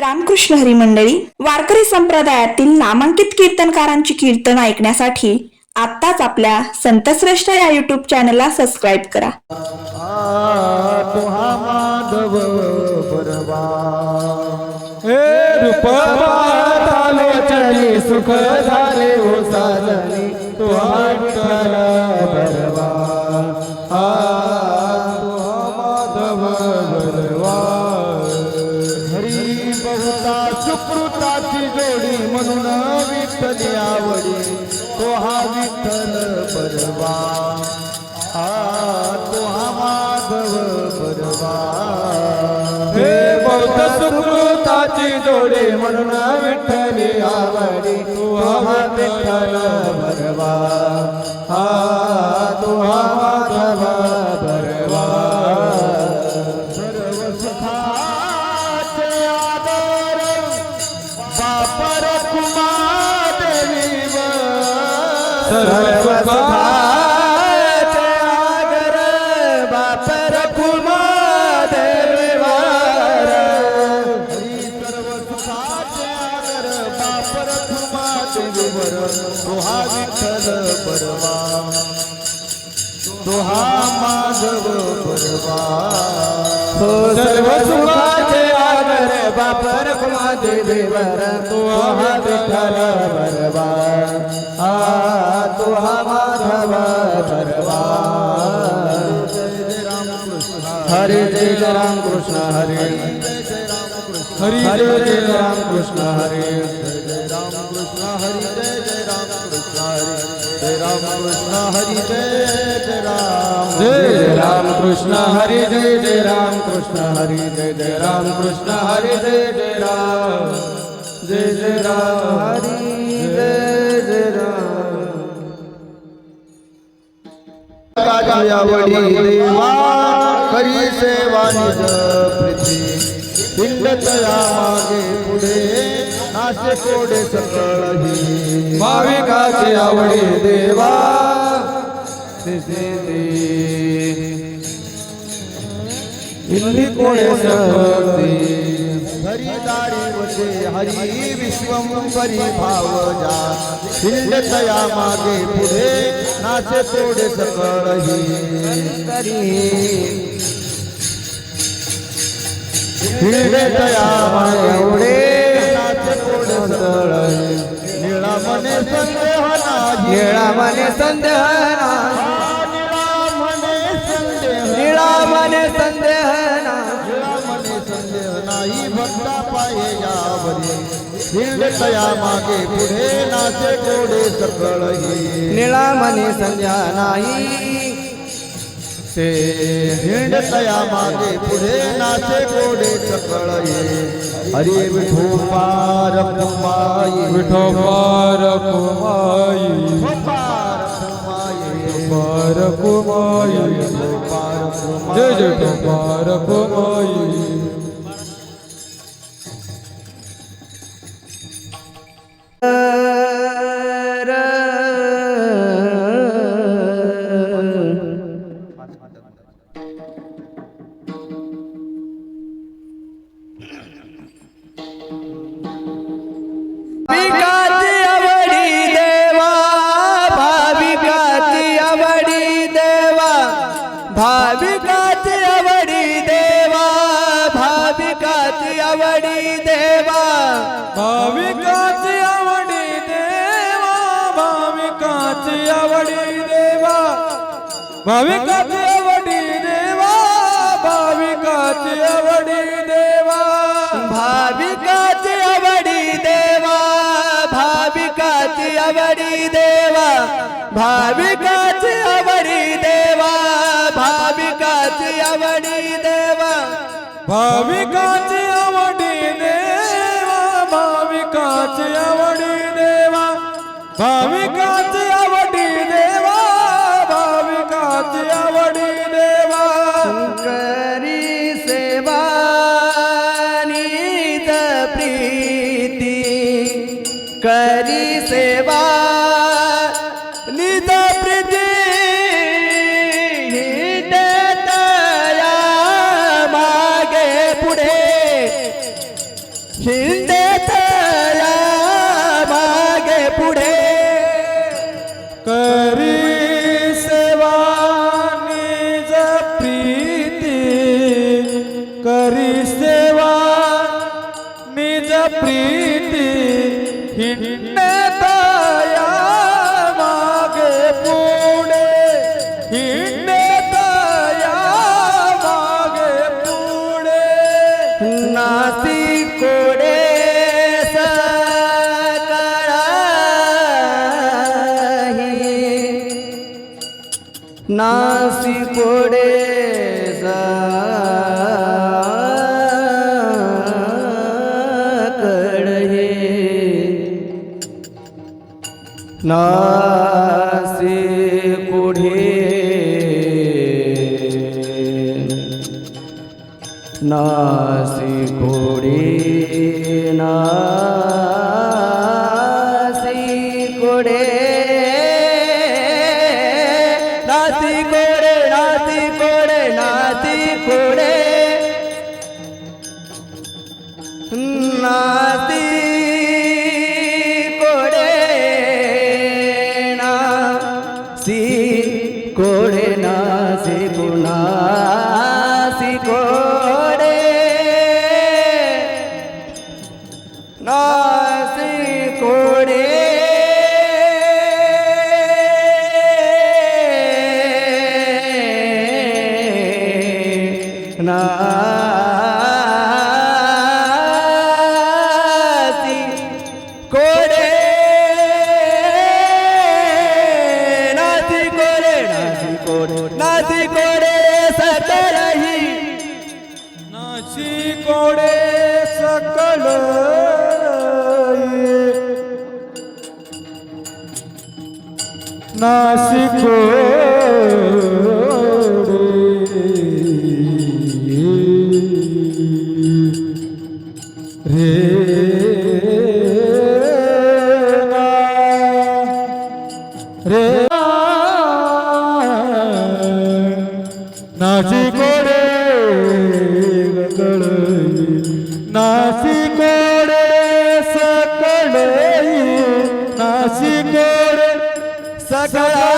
रामकृष्ण हरी मंडळी वारकरी संप्रदायातील नामांकित कीर्तनकारांची कीर्तन ऐकण्यासाठी आत्ताच आपल्या संतश्रेष्ठ या युट्यूब चॅनलला सबस्क्राईब करा. हे सुख जोडी म्हणून विठ्ठली आवडी तू हा विठ्ठल बरवा हा तू हा माधव बरवा सर्व सुखाचे आदर बापर कुमा देवीवर. सर्व बापर कुमा देवर तुहा विठल बरवा आ तुहा माधव बरवा हरे जय जय राम कृष्ण हरे हरे जय राम कृष्ण हरे कृष्ण हरि जय जय राम. जय राम कृष्ण हरी जय जय राम कृष्ण हरी जय जय राम कृष्ण हरी जय जय राम. जय जय राम. हरी जय जय राम. आवडी देवा करी सेवा निज प्रीती पिंड तया मागे पुढे. नाशे कोडे सकळही भाविकाचे आवडे देवा. इंदी कोडे सकळी हरिदारी वसे हरी विश्वम परिभावजा हिंडतया मागे पुढे नाचे तोडे सकळही. हिंडतया मागे पुढे सकळही निळा मने संदेह निळा मने संदेह निळा मने संदेह नाही भक्ता पाये यावरी. मागे पुढे नाचे कोडे सकळही. निळा मने संध्या नाही से हिंड तया मागे पुरे नाचे कोडे चकळये हरे विठो पारक माई विठो पारक माई पारक पार पारक जय जय पार माई भाविकाची आवडी देवा भाविकाची आवडी देवा भाविकाची आवडी देवा भाविकाची आवडी देवा भाविकाची आवडी देवा भाविकाची आवडी देवा भाविकाची भाविकाची आवडी देवा भाविकाची आवडी देवा. भाविकाची आवडी देवा भाविकाची आवडी देवा. भाविकाची नासी कोडे कडे नासी पुढे ना नाशिकोडे सकळ नाशिकोडे सकळाही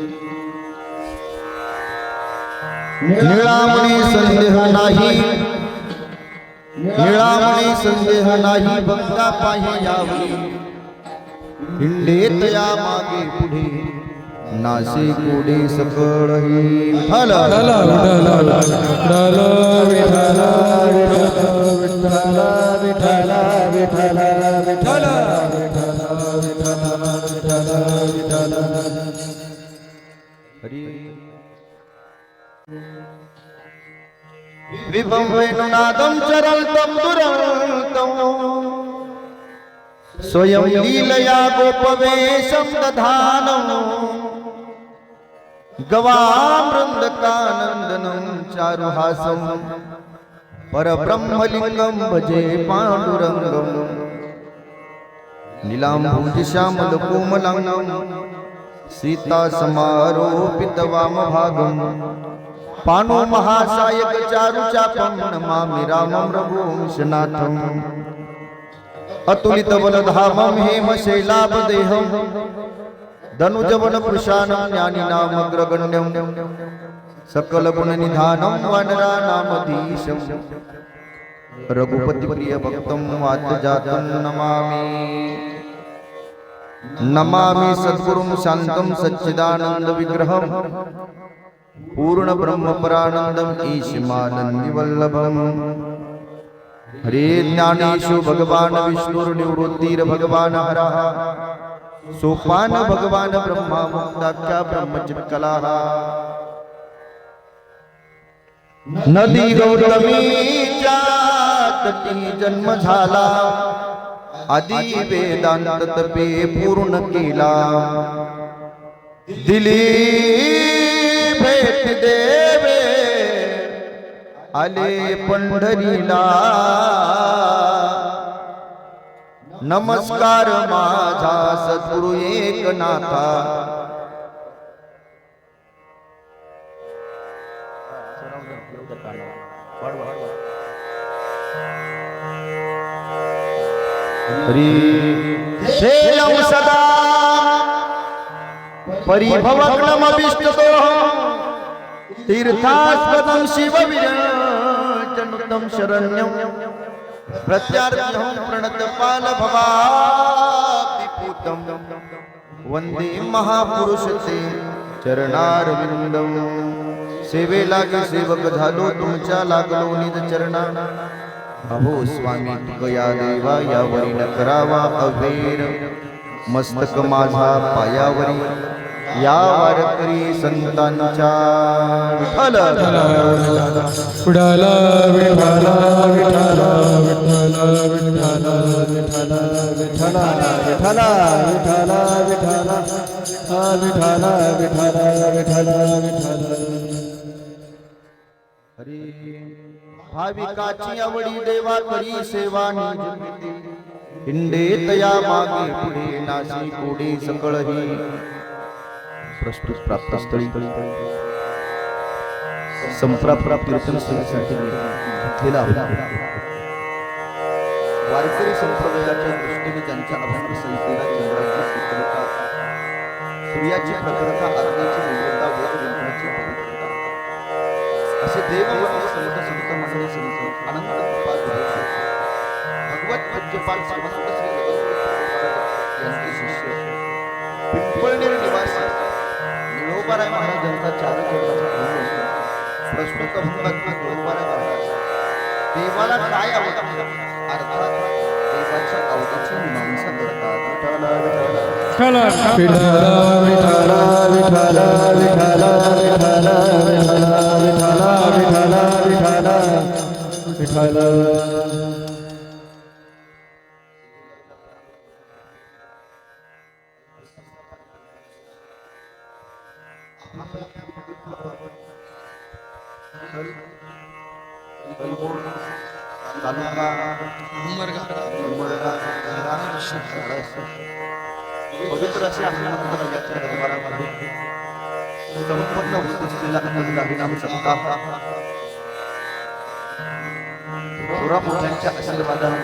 निळामणी संदेह नाही निळामणी संदेह नाही बंगा पाही यावरी हिंडे तया मागे पुढे नासी पुढे सकळही हल विभं वेणुनादं चरन्तं दुरन्तं स्वयं लीलया गोपवेशं दधानं गवामृन्दकानन्दनं चारुहासं। परब्रह्मलिङ्गं भजे पाण्डुरङ्गम् नीलाम्बुजश्यामलकोमलाङ्गं। सीतासमारोपितवामभागम् पानु महासायक चारु चापम नमा मेरा मम रघु विश्वनाथम अतुलित बल धामम हे मसे लाभ देहम धनुज बल प्रशानम ज्ञानी नाम अग्र सकल गुण निधानम वनरा नाम दीशम रघुपति प्रिय भक्तम वाद नमामि। नमामि सद्गुरुम शांतम सच्चिदानंद विग्रहम पूर्णब्रह्मपरानन्दम् ईशमानन्दिवल्लभम्। हरे ज्ञानेषु भगवान् विष्णुर्निवृत्तिर्भगवान् हरः सोपान भगवान् ब्रह्मा मुक्ताख्या ब्रह्मचित्कलाः। नदी गौतमीच्या तटी जन्म झाला आदि वेदांत तपे पूर्ण केला। दिली भेट देवे। आले पंढरीला। नमस्कार माझा सद्गुरु हरी श्रेयं सदा। परिभवग्नमभिष्टतो। तीर्थास्पदं शिव शिवविरचनुतं शरण्यं प्रत्यार्थिहं प्रणतपाल वन्दे महापुरुष ते चरणारविन्दं। सेवे लागे सेवक झालो तुमच्या लागलो निज चरणा। अहो स्वामी तुकया देवा यावरी न करावा अभेर मस्तक माझा पायावरी। या वारकरी संतांच्या विठ्ठल. विठाला विठाला विठाला विठाला विठाला विठाला विठाला विठाला हा विठाला विठाला विठाला विठाला हरी भाविकाची आवडी देवा करी सेवा हिंडे तया मागे पुढे नासी पुढे सकळही. प्रस्तुत प्राप्तस्थळी. संप्राप्रा कीर्तन सेवेसाठी घेतलेला होता. वारकरी संप्रदायाच्या दृष्टीने त्यांच्या अभंग संहितेला चंद्राची शीतलता सूर्याची प्रखरता अग्नीची निर्मलता वेद यंत्राची पवित्रता. असे देव वर्ग संत संत मंडळी संत अनंत कृपा भगवत पूज्यपाल श्रीमंत श्री यांचे शिष्य पिंपळनेर निवासी निळोबाराय महाराजांचा चारचौकाचा धर्म प्रस्तुत भक्तात्मा निळोबाराय महाराज देवाला काय आवडतं अर्थात देवाच्या आवडीची मीमांसा करतात विठ्ठला, विठ्ठला. विठाला विठाला विठाला विठाला विठाला विठाला विठाला विठाला विठाला विठाला पवित्र असे आपल्या दरबारामध्ये संपन्न होत असलेला अनंत हरिनाम सप्ताह थोरा मोठ्यांच्या आशीर्वादाने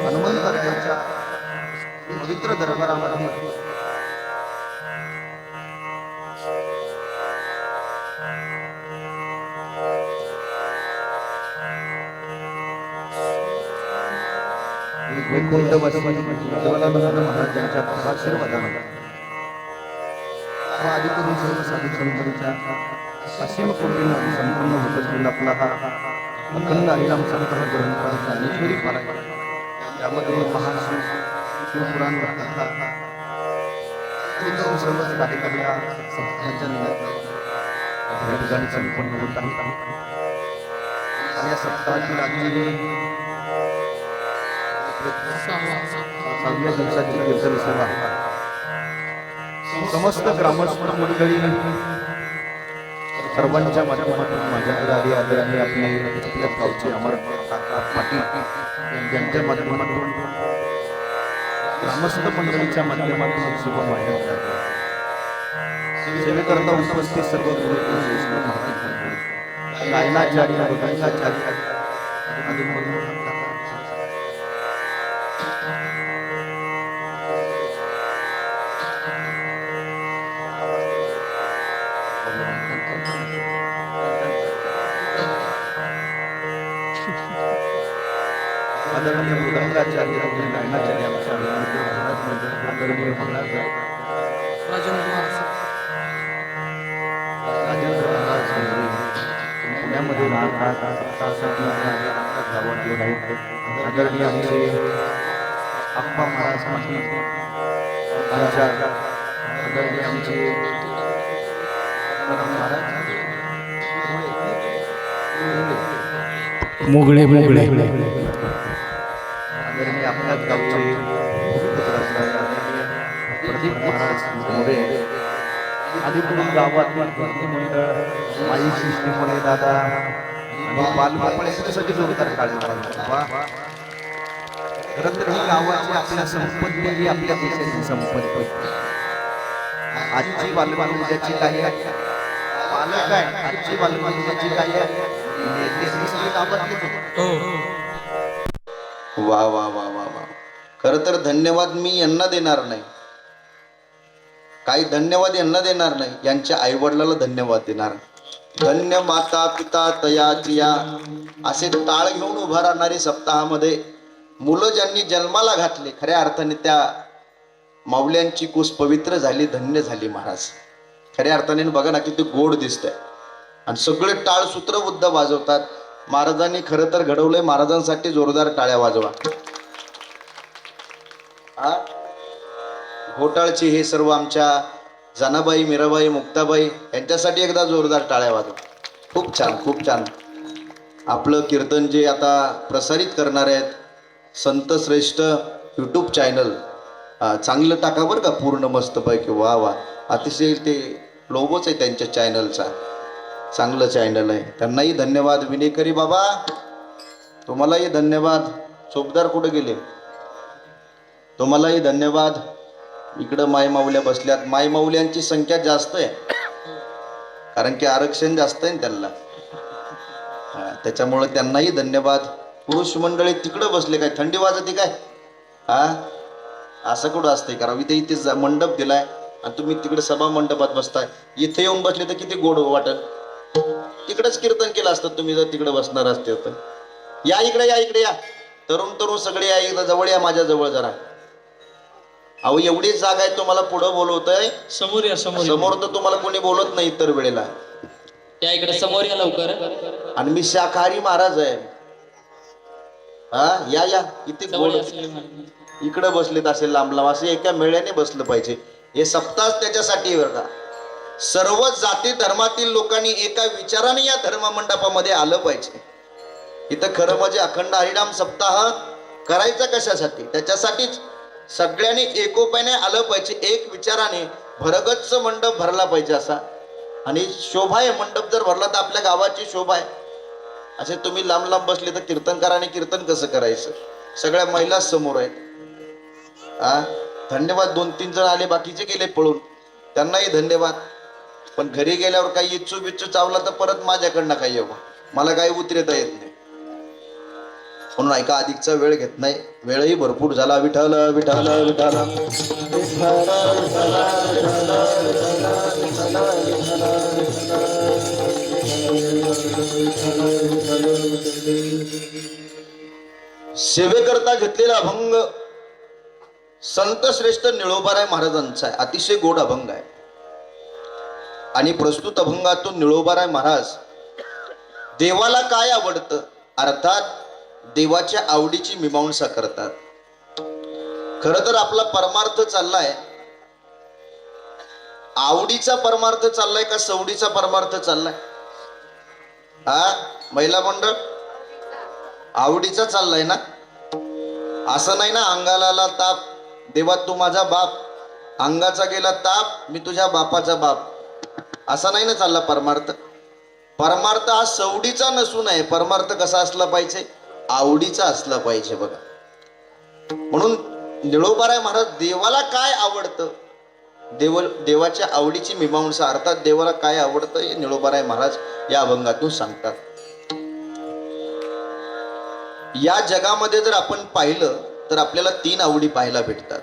हनुमंत पवित्र दरबारामध्ये वैकुंठवासी जवाहरलाल महाराजांच्या आशीर्वादाने आदिकरून सर्व साधू संतांच्या असीम कृपेनं संपन्न होत असलेला आपला हा अखंड हरिनाम संग्रह ग्रंथ ज्ञानेश्वरी पारायण यामध्ये महाशिव शिवपुराण कथा आदिकरून सर्वच कार्यक्रम या सप्ताहाच्या ठिकाणी संपन्न होत आणि या सप्ताहाची आजची सहाव्या दिवसाची कीर्तन सभा समस्त ग्रामस्थ मंडळी सर्वांच्या माध्यमातून माझ्याकडे आली आदरणीय आपले आपल्या गावचे अमर पाटील यांच्या माध्यमातून ग्रामस्थ मंडळीच्या माध्यमातून सेवा माझ्याकडे सेवेकरता उपस्थित सर्व गुरु वैष्णव महाराज मंडळी, गायनाचार्य भजनाचार्य आदी म्हणून आदरणीय मृदंगाचार्य आमच्या आदरणीय महाराज राजेंद्र महाराज पुण्यामध्ये राहतात सप्ताहासाठी आमच्या आहेत आदरणीय आमचे अप्पा महाराज पाटील आमच्या आदरणीय आमचे महाराज मुगळे मुगळे. आपल्याच गावचे प्रदीप महाराज मोरे. गावातील मंडळ माई शिष्टीमुळे दादा आणि बालगोपाळ सगळे जोरदार काढले वा. खरं तर ही गावाची आपल्या संपत्ती ही आपल्या देशाची संपत्ती. आजची बालबाल उद्याची काही आहे. पालक आहे आजची बालबाल उद्याची काही आहे हे. वा वा वा वा. खर तर धन्यवाद मी यांना देणार नाही. काही धन्यवाद यांना देणार नाही. यांच्या आई वडिलाला धन्यवाद देणार धन्य माता पिता तया जिया. असे टाळ घेऊन उभा राहणारे सप्ताहामध्ये मुलं ज्यांनी जन्माला घातले खऱ्या अर्थाने त्या माऊल्यांची कुस पवित्र झाली धन्य झाली महाराज. खऱ्या अर्थाने बघा ना किती गोड दिसतंय. आणि सगळे टाळ सूत्रबुद्ध वाजवतात. महाराजांनी खरं तर घडवलंय महाराजांसाठी जोरदार टाळ्या वाजवा. हा घोटाळची हे सर्व आमच्या जनाबाई मीराबाई मुक्ताबाई यांच्यासाठी एकदा जोरदार टाळ्या वाजव. खूप छान खूप छान. आपलं कीर्तन जे आता प्रसारित करणार आहेत संत श्रेष्ठ यूट्यूब चॅनल चांगलं टाका बरं का पूर्ण मस्तपैकी. वा वा. अतिशय ते लोगोच आहे त्यांच्या चॅनलचा चांगलं चॅनल आहे. त्यांनाही धन्यवाद. विनेकरी बाबा तुम्हालाही धन्यवाद. चोपदार कुठे गेले? तुम्हालाही धन्यवाद. इकडं मायमाऊल्या बसल्यात. मायमाऊल्यांची संख्या जास्त आहे. कारण की आरक्षण जास्त आहे ना त्यांना. त्याच्यामुळे त्यांनाही धन्यवाद. पुरुष मंडळी तिकडं बसले काय? थंडी वाजते काय? हा? असं कुठं असते कारण इथे इथे जा- मंडप दिलाय. आणि तुम्ही तिकडे सभा मंडपात बसताय. इथे येऊन बसले तर किती गोड वाटत तिकडेच कीर्तन केलं असतं तुम्ही जर तिकडे बसणार असते तर. या इकडे या इकडे या. तरुण तरुण सगळे या इकडे जवळ या माझ्या जवळ जरा. अहो एवढी जागा आहे तुम्हाला पुढं बोलवतंय? समोर या समोर या. समोर तर तुम्हाला कोणी बोलत नाही इतर वेळेला. या इकडे समोर या लवकर. आणि मी शाकाहारी महाराज आहे. हा या या. किती सुलेमान. इकडे बसलेत असे लांब लांब. असे एका मेळ्याने बसलं पाहिजे. हे सप्ताह त्याच्यासाठी आहे बरं का सर्व जाती धर्मातील लोकांनी एका विचाराने या धर्म मंडपामध्ये आलं पाहिजे. इथं खरं म्हणजे अखंड हरिनाम सप्ताह करायचा कशासाठी? त्याच्यासाठीच सगळ्यांनी एकोप्याने आलं पाहिजे. एक विचाराने भरगच्च मंडप भरला पाहिजे असा. आणि शोभा आहे मंडप जर भरला तर आपल्या गावाची शोभा आहे. असे तुम्ही लांब लांब बसले तर कीर्तनकाराने कीर्तन कसं करायचं? सगळ्या महिला समोर आहेत. हा धन्यवाद दोन तीन जण आले बाकीचे गेले पळून. त्यांनाही धन्यवाद. पण घरी गेल्यावर काही इच्छू बिच्छू चावला तर परत माझ्याकडनं काही येऊ मला काही उतरेता येत नाही. म्हणून ऐका अधिकचा वेळ घेत नाही. वेळही भरपूर झाला. विठाल विठाल विठाल सेवेकरता घेतलेला अभंग संत श्रेष्ठ निळोबाराय महाराजांचा आहे. अतिशय गोड अभंग आहे. आणि प्रस्तुत अभंगातून निळोबाराय महाराज देवाला काय आवडतं? अर्थात देवाच्या आवडीची मीमांसा करतात. खर तर आपला परमार्थ चाललाय. आवडीचा परमार्थ चाललाय का सवडीचा परमार्थ चाललाय? हा? महिला मंडळ? आवडीचा चाललाय ना? असं नाही ना अंगाला ताप देवा तू माझा बाप अंगाचा गेला ताप मी तुझ्या बापाचा बाप. असा नाही ना चालला परमार्थ? परमार्थ हा सवडीचा नसून आहे. परमार्थ कसा असला पाहिजे? आवडीचा असला पाहिजे बघा. म्हणून निळोबाराय महाराज देवाला काय आवडतं? देव देवाच्या आवडीची मीमांसा अर्थात देवाला काय आवडतं हे निळोबाराय महाराज या अभंगातून सांगतात. या जगामध्ये जर आपण पाहिलं तर आपल्याला तीन आवडी पाहायला भेटतात.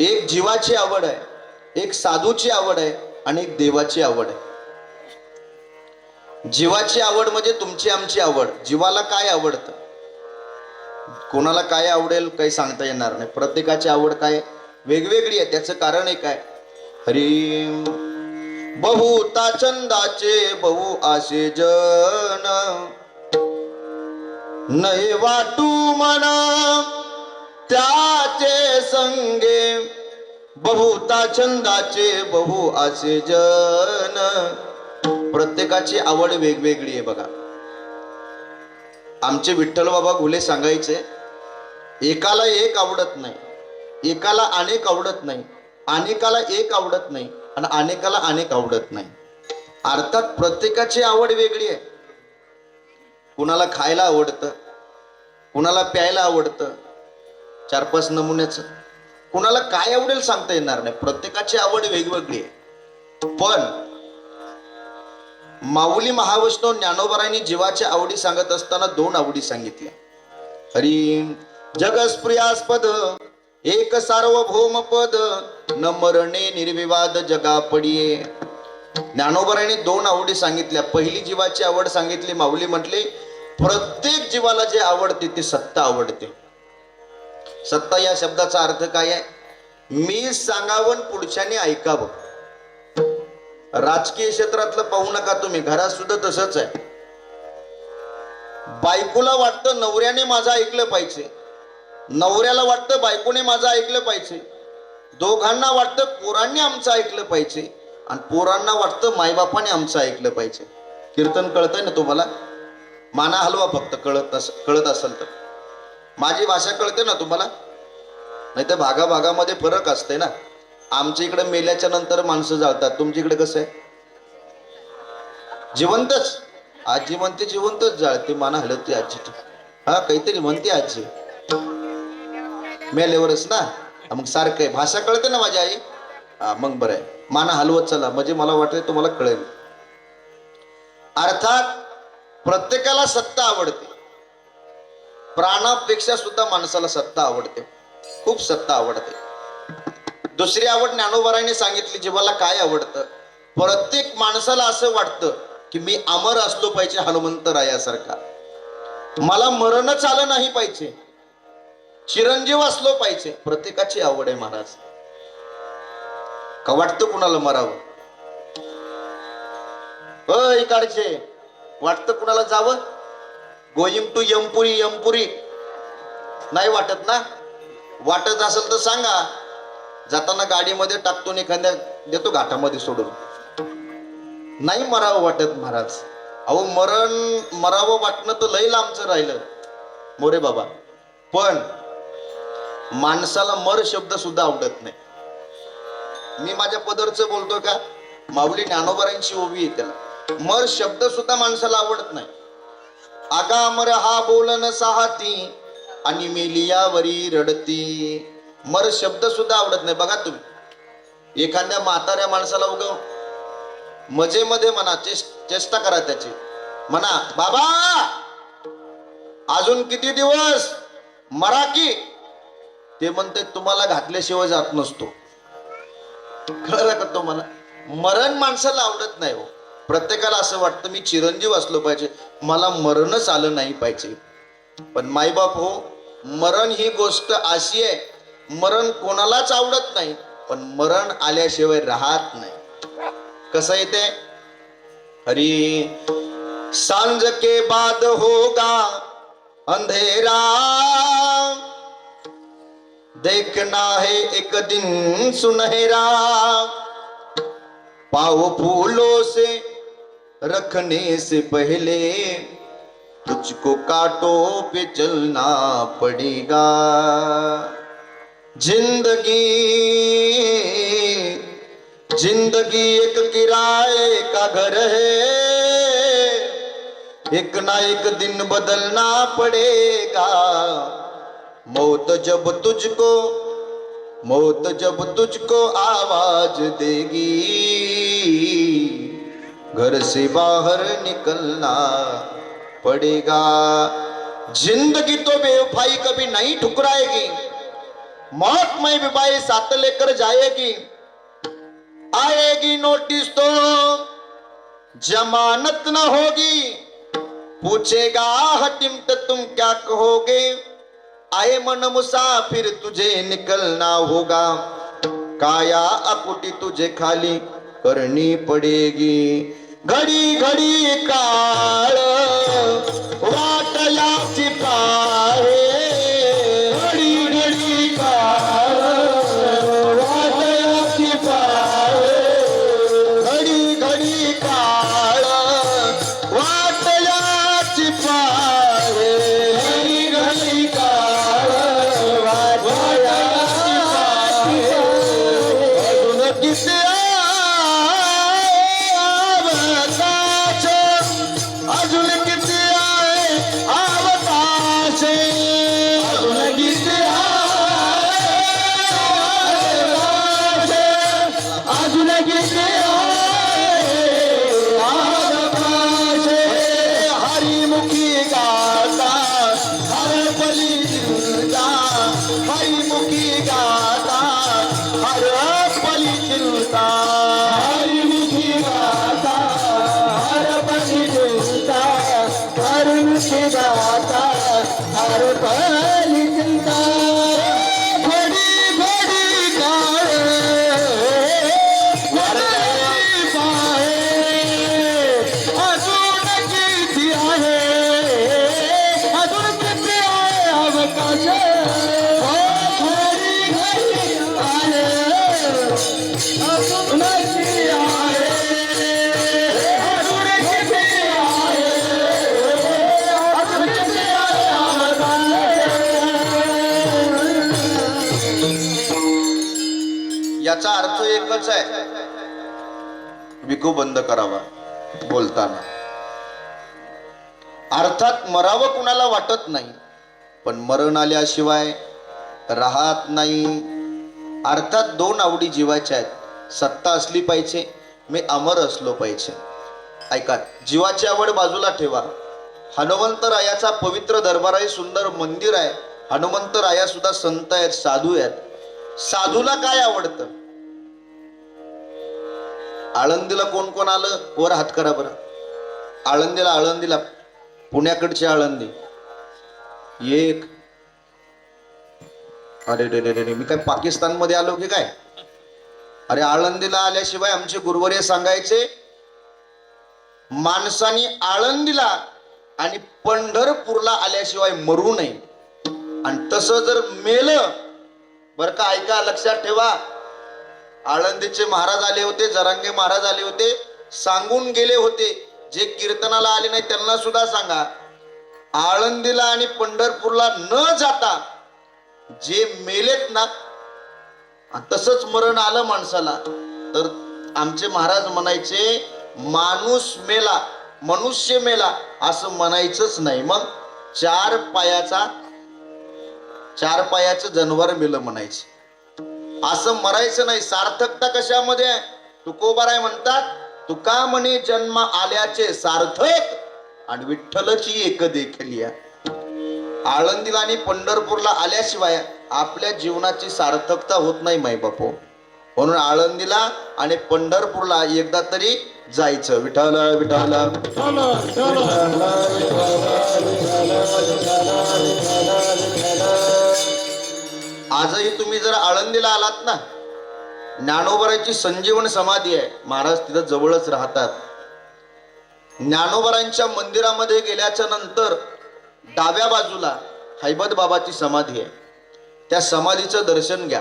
एक जीवाची आवड आहे एक साधूची आवड आहे आणि एक देवाची आवड आहे. जीवाची आवड म्हणजे तुमची आमची आवड. जीवाला काय आवडतं? कोणाला काय आवडेल काही सांगता येणार नाही. प्रत्येकाची आवड काय? वेगवेगळी आहे. त्याचं कारण एक आहे. हरी बहुता छंदाचे बहु आशे जन. नाही वाटू म्हणा त्याचे संगे. बहुता छंदाचे बहु आशे जन. प्रत्येकाची आवड वेगवेगळी आहे बघा. आमचे विठ्ठल बाबा घुले सांगायचे एकाला एक आवडत नाही एकाला अनेक आवडत नाही अनेकाला एक आवडत नाही आणि अनेकाला अनेक आवडत नाही. अर्थात प्रत्येकाची आवड वेगळी आहे. कुणाला खायला आवडतं कुणाला प्यायला आवडतं चार पाच नमुन्याचं. कुणाला काय आवडेल सांगता येणार नाही. प्रत्येकाची आवड वेगवेगळी आहे. पण माऊली महावैष्णव ज्ञानोबरांनी जीवाच्या आवडी सांगत असताना दोन आवडी सांगितल्या. हरी जगस्प्रियास्पद एक सार्वभौम पद न मरणे निर्विवाद जगा पडिये. ज्ञानोबरांनी दोन आवडी सांगितल्या. पहिली जीवाची आवड सांगितली माऊली म्हटले प्रत्येक जीवाला जे आवडते ते सत्ता आवडते. सत्ता या शब्दाचा अर्थ काय आहे? मी सांगावं पुढच्याने ऐकावं. राजकीय क्षेत्रातलं पाहू नका तुम्ही घरात सुद्धा तसंच आहे. बायकोला वाटतं नवऱ्याने माझं ऐकलं पाहिजे. नवऱ्याला वाटतं बायकोने माझं ऐकलं पाहिजे. दोघांना वाटतं पोरांनी आमचं ऐकलं पाहिजे. आणि पोरांना वाटतं मायबापाने आमचं ऐकलं पाहिजे. कीर्तन कळतंय ना तुम्हाला? माना हलवा फक्त कळत अस कळत असेल तर. माझी भाषा कळते ना तुम्हाला? नाही तर भागाभागामध्ये फरक असते ना? आमच्या इकडे मेल्याच्या नंतर माणसं जाळतात. तुमच्या इकडे कसं आहे? जिवंतच. आजी म्हणते जिवंतच जाळते माना हलवते आजी हा काहीतरी म्हणते आजी. मेल्यावरच ना? मग सारखं आहे. भाषा कळते ना माझी आई? हा मग बरं आहे. माना हलवत चला. म्हणजे मला वाटतं तुम्हाला कळेल. अर्थात प्रत्येकाला सत्ता आवडते. प्राणापेक्षा सुद्धा माणसाला सत्ता आवडते. खूप सत्ता आवडते. दुसरी आवड ज्ञानोबराने सांगितली जीवाला काय आवडतं? प्रत्येक माणसाला असं वाटतं की मी अमर असलो पाहिजे हनुमंतरायासारखा. मला मरणच आलं नाही पाहिजे. चिरंजीव असलो पाहिजे. प्रत्येकाची आवड आहे महाराज. का वाटतं कुणाला मरावं? अय काढचे वाटतं कुणाला जावं? Going to Yamapuri Yamapuri. नाही वाटत ना? वाटत असेल तर सांगा. जाताना गाडीमध्ये टाकतो आणि एखाद्या देतो घाटामध्ये सोडून. नाही मरावं वाटत महाराज. अहो मरण मरावं वाटणं तर लई लांबचं राहिलं. मोरे बाबा पण माणसाला मर शब्द सुद्धा आवडत नाही. मी माझ्या पदरचं बोलतो का? माऊली ज्ञानोबरांची ओवी आहे त्याला. मर शब्द सुद्धा माणसाला आवडत नाही. आगामर हा बोलन सहाती आणि मेलियावरी रडती. मर शब्द सुद्धा आवडत नाही. बघा तुम्ही. एखाद्या म्हाताऱ्या माणसाला उग मजेमध्ये म्हणा चेष्टा करा त्याची. म्हणा बाबा अजून किती दिवस? मरा की. ते म्हणते तुम्हाला घातल्याशिवाय जात नसतो. कळलं का तुम्हाला? मरण माणसाला आवडत नाही हो. प्रत्येकाला असं वाटतं मी चिरंजीव असलो पाहिजे. मला मरणच आलं नाही पाहिजे. पण माईबाप हो मरण ही गोष्ट अशी आहे मरण कोणालाच आवडत नाही पण मरण आल्याशिवाय राहत नाही. कसं येते हरी सांज के बाद होगा अंधेरा. देखना है एक दिन सुनहरा। पाओ फूलों से रखने से पहले तुझको काटो पे चलना पड़ेगा। जिंदगी। जिंदगी एक किराए का घर है। एक ना एक दिन बदलना पड़ेगा। मौत जब तुझको मौत जब तुझको आवाज देगी। घर से बाहर निकलना पड़ेगा। जिंदगी तो बेवफाई कभी नहीं ठुकराएगी। मौत में भी बाई साथ लेकर जाएगी। आएगी नोटिस तो। जमानत न होगी। पूछेगा हटिम तो तुम क्या कहोगे? आए मन मुसाफिर तुझे निकलना होगा। काया अकुटी तुझे खाली करनी पडेगी। घडी घडी काल घडी 是吧 अर्थ आहे. विकू बंद करावा? बोलताना. अर्थात मरावं कुणाला वाटत नाही पण मरण आल्याशिवाय राहत नाही. अर्थात दोन आवडी जीवाच्या आहेत. सत्ता असली पाहिजे मी अमर असलो पाहिजे. ऐका जीवाची आवड बाजूला ठेवा. हनुमंतरायाचा पवित्र दरबार आहे सुंदर मंदिर आहे. हनुमंतराया सुद्धा संत आहेत साधू आहेत. साधूला काय आवडतं? आळंदीला कोण कोण आलं? वर हात करा बरं. आळंदीला आळंदीला पुण्याकडची आळंदी. एक. अरे रे रे रे रे, मी काय पाकिस्तानमध्ये आलो की काय? अरे आळंदीला आल्याशिवाय आमचे गुरुवर्य सांगायचे? माणसाने आळंदीला आणि पंढरपूरला आल्याशिवाय मरू नये. आणि तसं जर मेलं बर का ऐका लक्षात ठेवा. आळंदीचे महाराज आले होते जरांगे महाराज आले होते सांगून गेले होते. जे कीर्तनाला आले नाही त्यांना सुद्धा सांगा. आळंदीला आणि पंढरपूरला न जाता जे मेलेत ना तसंच मरण आलं माणसाला. तर आमचे महाराज म्हणायचे माणूस मेला मनुष्य मेला असं म्हणायचंच नाही. मग चार पायाचा चार पायाचं जनवर मेलं म्हणायचे. असं मरायचं नाही. सार्थकता कशामध्ये? आहे तुकोबाराय म्हणतात तुका म्हणे जन्म आल्याचे सार्थक आणि विठ्ठलची एक देखील या आळंदीला आणि पंढरपूरला आल्याशिवाय आपल्या जीवनाची सार्थकता होत नाही माई बापू. म्हणून आळंदीला आणि पंढरपूरला एकदा तरी जायचं. विठाल विठाल आजही तुम्ही जर आळंदीला आलात ना ज्ञानोबराची संजीवन समाधी आहे. महाराज तिथं जवळच राहतात. ज्ञानोबरांच्या मंदिरामध्ये गेल्याच्यानंतर डाव्या बाजूला हैबत बाबाची समाधी आहे. त्या समाधीचं दर्शन घ्या.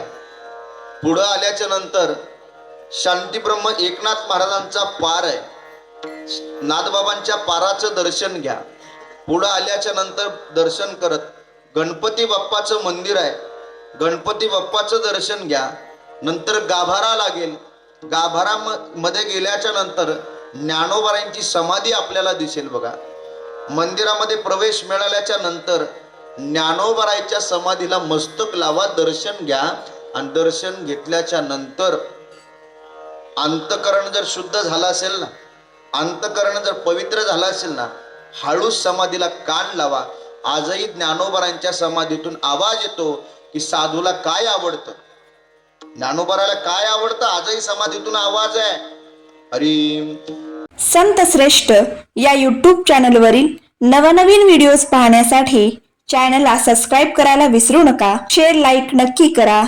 पुढं आल्याच्यानंतर शांतीब्रह्म एकनाथ महाराजांचा पार आहे. नाथबाबांच्या पाराचं दर्शन घ्या. पुढं आल्याच्यानंतर दर्शन करत गणपती बाप्पाचं मंदिर आहे. गणपती बाप्पाचं दर्शन घ्या. नंतर गाभारा लागेल. गाभारा म- मध्ये गेल्याच्यानंतर ज्ञानोबारांची समाधी आपल्याला दिसेल बघा. मंदिरामध्ये प्रवेश मिळाल्याच्या नंतर ज्ञानोबरायच्या समाधीला मस्तक लावा दर्शन घ्या. आणि दर्शन घेतल्याच्या नंतर अंतकरण जर शुद्ध झालं असेल ना अंतकरण जर पवित्र झालं असेल ना हळूच समाधीला कान लावा. आजही ज्ञानोबरांच्या समाधीतून आवाज येतो. की साधूला काय आवडतं? ज्ञानोबराला काय आवडतं? आजही समाधीतून आवाज आहे. हरी संत श्रेष्ठ या यूट्यूब चॅनलवरील नवनवीन व्हिडिओज पाहण्यासाठी चॅनलला सबस्क्राईब करायला विसरू नका. शेअर लाईक नक्की करा.